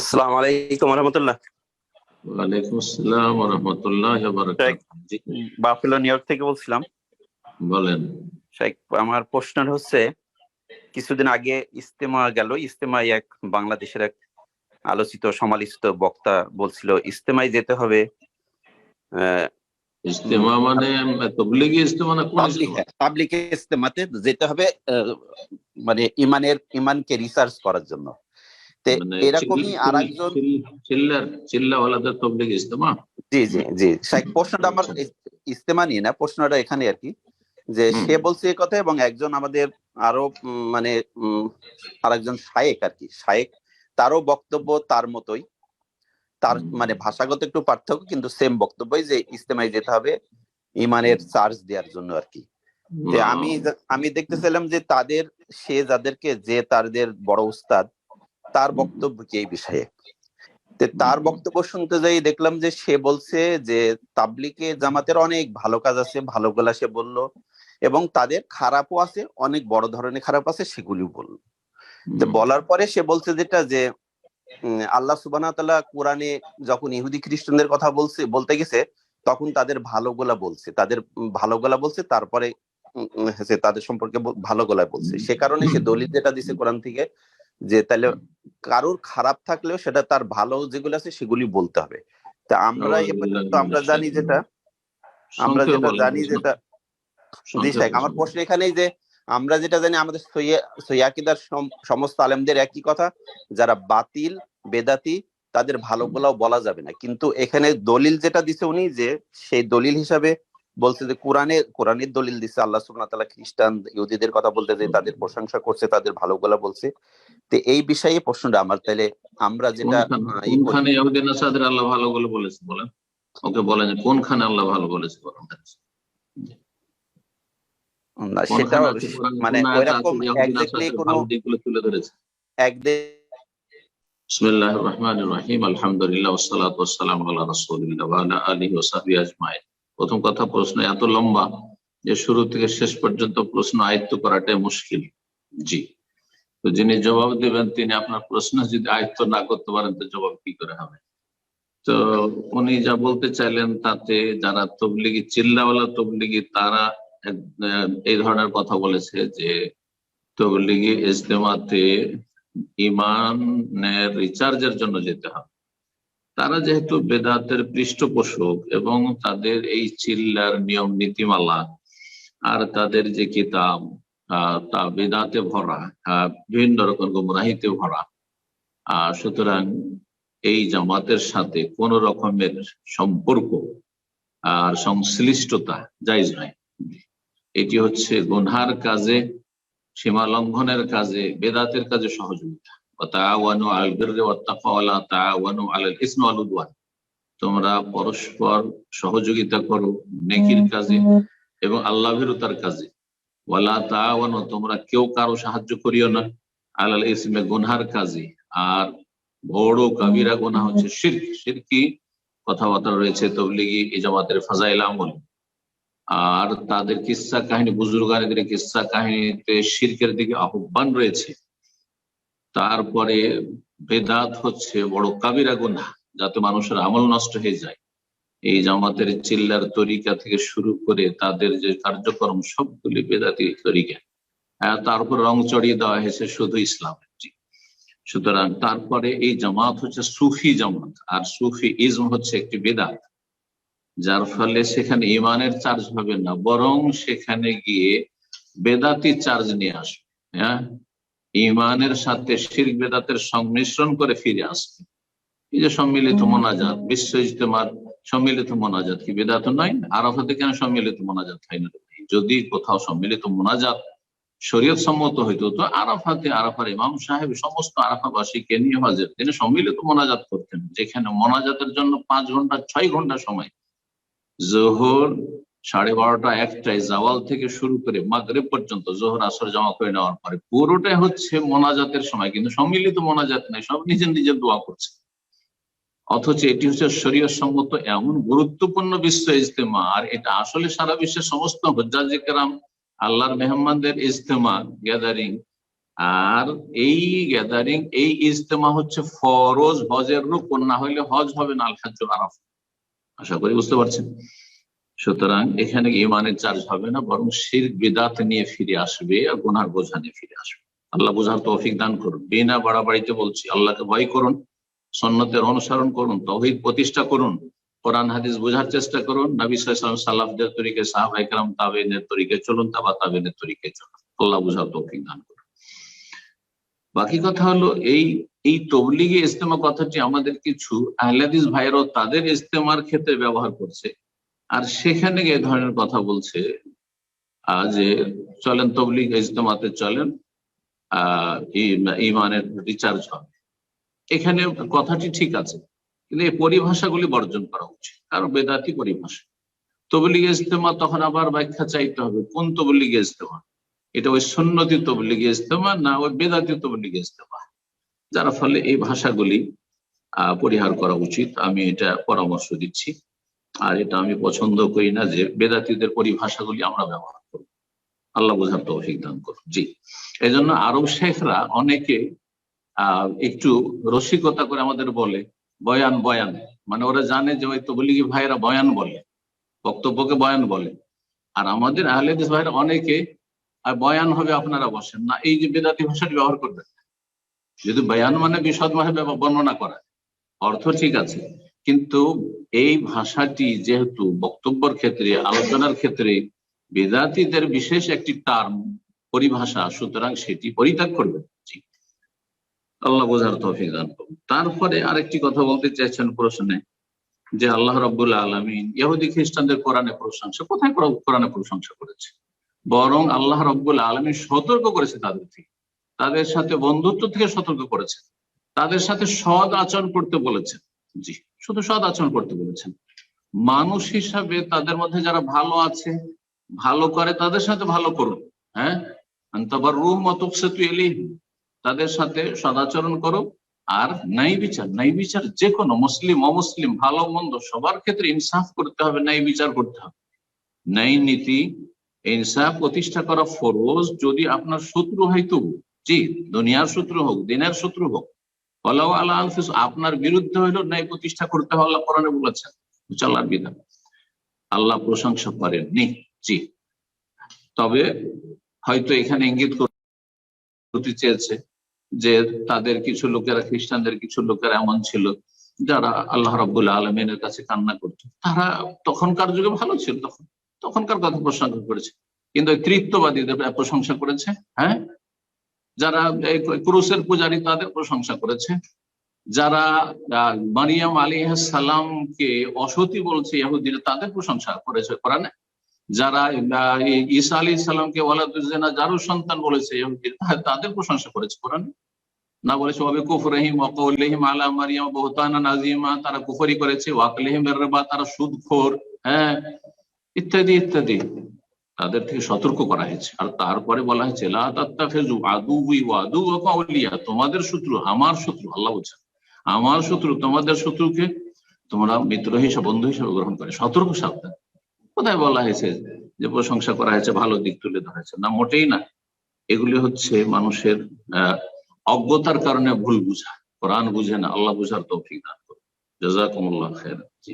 আসসালামু আলাইকুম রহমতুল্লাহ ওয়ালাইকুম আসসালাম রাহমাতুল্লাহি বাফেলো নিউ ইয়র্ক থেকে বলছিলাম। বলেন। শেখ আমার প্রশ্ন হচ্ছে কিছুদিন আগে ইস্তেমা গেল ইস্তেমায় এক বাংলাদেশের এক আলোচিত সমালোচিত বক্তা বলছিল ইস্তেমায় যেতে হবে। আহ, ইজতেমা মানে তবলিগি ইজতেমা না কোন তাবলিগ ইস্তেমাতে যেতে হবে মানে ইমানের ইমানকে রিসার্চ করার জন্য। এরকমই চিল- আর একজন চিল্লার চিল্লাওয়ালাদের তবলিগি ইজতেমা। জি জি জি। প্রশ্নটা আমার আচ্ছা। ইস্তেমা নিয়ে না প্রশ্নটা এখানে আর কি। যে সে বলছে এই কথা এবং একজন আমাদের আরও মানে আরেকজন শায়েক আর কি। শায়েক তারও বক্তব্য তার মতোই। তার মানে ভাষাগত একটু পার্থক্য কিন্তু সেম বক্তব্যই যে ইস্তেমায় যেতে হবে ইমানের চার্জ দেওয়ার জন্য আর কি। যে আমি আমি দেখতেছিলাম যে তাদের সে যাদেরকে যে তাদের বড় উস্তাদ তার বক্তব্য কি এই বিষয়ে? তার বক্তব্য শুনতে যাই দেখলাম যে সে বলছে যে তাবলিকে জামাতের অনেক ভালো কাজ আছে ভালো গুলা সে বলল এবং তাদের খারাপও আছে অনেক বড় ধরনের খারাপ আছে সেগুলিও বলল। বলার পরে সে বলছে যেটা যে আল্লাহ সুবাহ তালা কোরআনে যখন ইহুদি খ্রিস্টানদের কথা বলছে বলতে গেছে তখন তাদের ভালোগুলা বলছে। তাদের ভালো ভালোগুলা বলছে তারপরে তাদের সম্পর্কে ভালো গলায় বলছে। সে কারণে সে দলিল যেটা দিছে কোরআন থেকে যে তাহলে কারোর খারাপ থাকলেও সেটা তার ভালো যেগুলো আছে সেগুলি বলতে হবে। তা আমরা এ পর্যন্ত আমরা জানি যেটা আমরা যেটা জানি যেটা জি আমার প্রশ্ন এখানেই যে আমরা যেটা জানি আমাদের সৈয়াকিদার সমস্ত আলেমদের একই কথা যারা বাতিল বেদাতি তাদের ভালোগুলাও বলা যাবে না। কিন্তু এখানে দলিল যেটা দিছে উনি যে সেই দলিল হিসাবে বলছে যে কোরআনে কোরআনের দলিল দিচ্ছে আল্লাহ তাআলা খ্রিস্টান ইহুদিদের কথা বলতে যে তাদের প্রশংসা করছে তাদের ভালোগুলা বলছে। তো এই বিষয়ে প্রশ্নটা আমার তাহলে আমরা যেটা কোনখানে- আহ, ই ইহুদি নাসাদের আল্লাহ ভালো বলে বলেছে বলেন? ওকে বলেন কোনখানে আল্লাহ ভালো বলেছে বলেন? না সেটা মানে ওইরকম এক্স্যাক্টলি কোনো তুলে ধরেছে? একদিন বিসমিল্লাহির রহমানির রহিম আলহামদুলিল্লাহ আলা রাসূলিল্লাহ ওয়া আলা আলিহি ওয়া সাহবিহি আজমাইন। প্রথম কথা প্রশ্ন এত লম্বা যে শুরু থেকে শেষ পর্যন্ত প্রশ্ন আয়ত্ত করাটাই মুশকিল। জি। তো যিনি জবাব দিবেন, তিনি আপনার প্রশ্ন যদি আয়ত্ত না করতে পারেন, তো জবাব কি করে হবে? তো উনি যা বলতে চাইলেন, তাতে যারা তবলিগি, চিল্লাওয়ালা তবলিগি, তারা এই ধরনের কথা বলেছে যে তবলিগি ইজতেমাতে ইমানের রিচার্জের জন্য যেতে হবে। তারা যেহেতু বেদাতের পৃষ্ঠপোষক এবং তাদের এই চিল্লার নিয়ম নীতিমালা আর তাদের যে কিতাব তা বেদাতে ভরা বিভিন্ন রকম গুমরাহিতে ভরা সুতরাং এই জামাতের সাথে কোন রকমের সম্পর্ক আর সংশ্লিষ্টতা জায়জ নয়। এটি হচ্ছে গুনহার কাজে, সীমা লঙ্ঘনের কাজে বেদাতের কাজে সহযোগিতা। ওয়াতাআওয়ানু আলাল বিররি ওয়াত তাকওয়া ওয়া লা তাআওয়ানু আলাল ইসমি ওয়াল উদওয়ান। তোমরা পরস্পর সহযোগিতা করো নেকির কাজে এবং আল্লাহ ভীরুতার কাজে। ওয়ালা তাআওয়ানু তোমরা কেউ কারও সাহায্য করিও না আলাল ইসমে গুনহার কাজে। আর বড় কাবিরা গুনাহ হচ্ছে শিরক। শিরকি কথাবার্তা রয়েছে তবলিগি এই জামাতের ফাজাইল আমল। আর তাদের কিস্সা কাহিনী বুজুর্গানীদের কিস্সা কাহিনীতে শিরকের দিকে আহ্বান রয়েছে। তারপরে বেদাত হচ্ছে বড় কাবিরা গুনাহ যাতে মানুষের আমল নষ্ট হয়ে যায়। এই জামাতের চিল্লার তরিকা থেকে শুরু করে তাদের যে কার্যক্রম সবগুলি বেদাতি তরিকা। আহ, তার রং চড়িয়ে দেওয়া হয়েছে শুধু ইসলামের। সুতরাং তারপরে এই জামাত হচ্ছে সুফি জামাত আর সুফি ইজম হচ্ছে একটি বেদাত যার ফলে সেখানে ইমানের চার্জ হবে না বরং সেখানে গিয়ে বেদাতি চার্জ নিয়ে আসবে। হ্যাঁ ইমানের সাথে শির বেদাতের সংমিশ্রণ করে ফিরে আসবে এই যে সম্মিলিত মোনাজাত বিশ্ব ইজতেমার সম্মিলিত মোনাজাত কি বেদাত নয়? আরাফাতে কেন সম্মিলিত মোনাজাত হয় না? যদি কোথাও সম্মিলিত মোনাজাত শরীয়ত সম্মত হইতো তো আরাফাতে আরাফার ইমাম সাহেব সমস্ত আরাফাবাসীকে নিয়ে হাজির। তিনি সম্মিলিত মোনাজাত করতেন যেখানে মোনাজাতের জন্য পাঁচ ঘণ্টা ছয় ঘণ্টা সময়। জোহর সাড়ে বারোটা একটায় জাওয়াল থেকে শুরু করে মাগরেব পর্যন্ত জোহর, আসর জমা করে নেওয়ার পরে পুরোটাই হচ্ছে মোনাজাতের সময়। কিন্তু সম্মিলিত মোনাজাত নাই, সব নিজের নিজের দোয়া করছে। অথচ এটি হচ্ছে শরীয় সম্মত এমন গুরুত্বপূর্ণ বিশ্ব ইজতেমা, আর এটা আসলে সারা বিশ্বের সমস্ত হজ্জাজিকেরাম আল্লাহর মেহমানদের ইজতেমা গ্যাদারিং আর এই গ্যাদারিং এই ইজতেমা হচ্ছে ফরজ হজের রূপন না হইলে হজ হবে না আল হাজ্জ আরাফ আশা করি বুঝতে পারছেন? সুতরাং এখানে ইমানের চার্জ হবে না, বরং শির বিদাত নিয়ে ফিরে আসবে আর গুনার বোঝা নিয়ে ফিরে আসবে। আল্লাহ বোঝার তৌফিক দান করুন। বিনা বাড়াবাড়িতে বলছি, আল্লাহকে ভয় করুন সন্ন্যতের অনুসরণ করুন, তৌহিদ প্রতিষ্ঠা করুন, কোরআন, হাদিস বোঝার চেষ্টা করুন, নবী সাল্লাম সাল্লাফদের তরিকে সাহাবাইকরাম তাবেনের তরিকে চলুন, তাবা তাবেনের তরিকে চলুন। আল্লাহ বোঝার তৌফিক দান করুন। বাকি কথা হলো, এই এই তবলিগে ইস্তেমা কথাটি আমাদের কিছু আহলাদিস ভাইরাও তাদের ইস্তেমার ক্ষেত্রে ব্যবহার করছে। আর সেখানে এ ধরনের কথা বলছে যে চলেন তবলিগ ইজতেমাতে চলেন ইমানের রিচার্জ হবে। এখানে কথাটি ঠিক আছে, কিন্তু এই পরিভাষাগুলি বর্জন করা উচিত, কারণ বেদাতি পরিভাষা। তবলিগ ইজতেমা তখন আবার ব্যাখ্যা চাইতে হবে, কোন তবলিগ ইজতেমা? এটা ওই সুন্নতি তবলিগ ইজতেমা না ওই বেদাতি তবলিগ ইজতেমা? যার ফলে এই ভাষাগুলি পরিহার করা উচিত, আমি এটা পরামর্শ দিচ্ছি। আর এটা আমি পছন্দ করি না যে বেদাতিদের পরিভাষাগুলি আমরা ব্যবহার করব আল্লাহ বোঝার তৌফিক দান করুন। জি। এই জন্য আরব শেখরা অনেকে একটু রসিকতা করে আমাদের বলে, বয়ান বয়ান। মানে ওরা জানে যে ওই তবলিগি ভাইরা বয়ান বলে, বক্তব্যকে বয়ান বলে। আর আমাদের আহলেদিস ভাইরা অনেকে বয়ান হবে আপনারা বসেন না। এই যে বেদাতি ভাষাটি ব্যবহার করবেন। যদি বয়ান মানে বিশদভাবে ব্যব- বর্ণনা করা। অর্থ ঠিক আছে। কিন্তু এই ভাষাটি যেহেতু বক্তব্যের ক্ষেত্রে, আলোচনার ক্ষেত্রে বেদাতীদের বিশেষ একটি টার্ম পরিভাষা, সুতরাং সেটি পরিত্যাগ করবেন আল্লাহ বোঝার তৌফিক দান তারপরে আরেকটি কথা বলতে চাইছেন প্রশ্নে, যে আল্লাহ রব্বুল আলমিন ইহুদি খ্রিস্টানদের কোরআনে প্রশংসা, কোথায় কোরআ- কোরআনে প্রশংসা করেছে? বরং আল্লাহ রব্বুল আলমিন সতর্ক করেছে তাদের থেকে। তাদের সাথে বন্ধুত্ব থেকে সতর্ক করেছে। তাদের সাথে সদ আচরণ করতে বলেছেন। জি, শুধু সৎ আচরণ করতে বলেছেন। মানুষ হিসাবে তাদের মধ্যে যারা ভালো আছে, ভালো করে, তাদের সাথে ভালো করুন হ্যাঁ? আন্তাবার রুম মতকসেতু এলি তাদের সাথে সদাচরণ করো আর নাই বিচার নাই বিচার যে কোনো মুসলিম, অমুসলিম, ভালো, মন্দ, সবার ক্ষেত্রে ইনসাফ করতে হবে নাই বিচার করতে হবে। ন্যায় নীতি, ইনসাফ প্রতিষ্ঠা করা ফরজ যদি আপনার শত্রু হয় তবু। জি, দুনিয়ার শত্রু হোক, দিনের শত্রু হোক ওয়ালাউ আলা আনফুস, আপনার বিরুদ্ধে হইলেও ন্যায় প্রতিষ্ঠা করতে হবে, আল্লাহ কোরআনে বলেছেন। চলার বিধান। আল্লাহ প্রশংসা করেননি। জি। তবে হয়তো এখানে ইঙ্গিত করতে চেয়েছে যে তাদের কিছু লোকেরা, খ্রিস্টানদের কিছু লোকেরা এমন ছিল যারা আল্লাহ রব্বুল আলমিনের কাছে কান্না করতো। তারা তখনকার যুগে ভালো ছিল তখন। তখনকার কথা প্রশংসা করেছে। কিন্তু তৃত্ববাদীদের প্রশংসা করেছে হ্যাঁ? যারা এই ক্রুসের পূজারী তাদের প্রশংসা করেছে। যারা মারিয়াম আলী সালামকে অসতী বলছে, ইহুদিরা তাদের প্রশংসা করেছে কোরআনে। যারা ঈসা আলী সালামকে ওয়ালাদুজ্জানা, যারও সন্তান বলেছে তাদের প্রশংসা করেছে কোরআনে। না বলেছে, ওয়াবে কুফরহিম ওয়াকাউলিহিম আলা মারিয়াম বহুতানা নাজিমা তারা কুফরি করেছে। ওয়াকলিহিম রিবা তারা সুদখোর। হ্যাঁ ইত্যাদি ইত্যাদি। তাদের থেকে সতর্ক করা হয়েছে। আর তারপরে বলা হয়েছে তোমাদের শত্রু, আমার শত্রু, আল্লাহ বলছেন আমার শত্রু, তোমাদের শত্রুকে তোমরা মিত্র হিসেবে, বন্ধু হিসেবে গ্রহণ করে। সতর্ক সাবধান। কোথায় বলা হয়েছে যে প্রশংসা করা হয়েছে, ভালো দিক তুলে ধরা হয়েছে? না, মোটেই না। এগুলি হচ্ছে মানুষের অজ্ঞতার কারণে ভুল বুঝা। কোরআন বুঝে না, আল্লাহ বুঝার তৌফিক দান করুন। জাজাকুমুল্লাহ খায়রান জি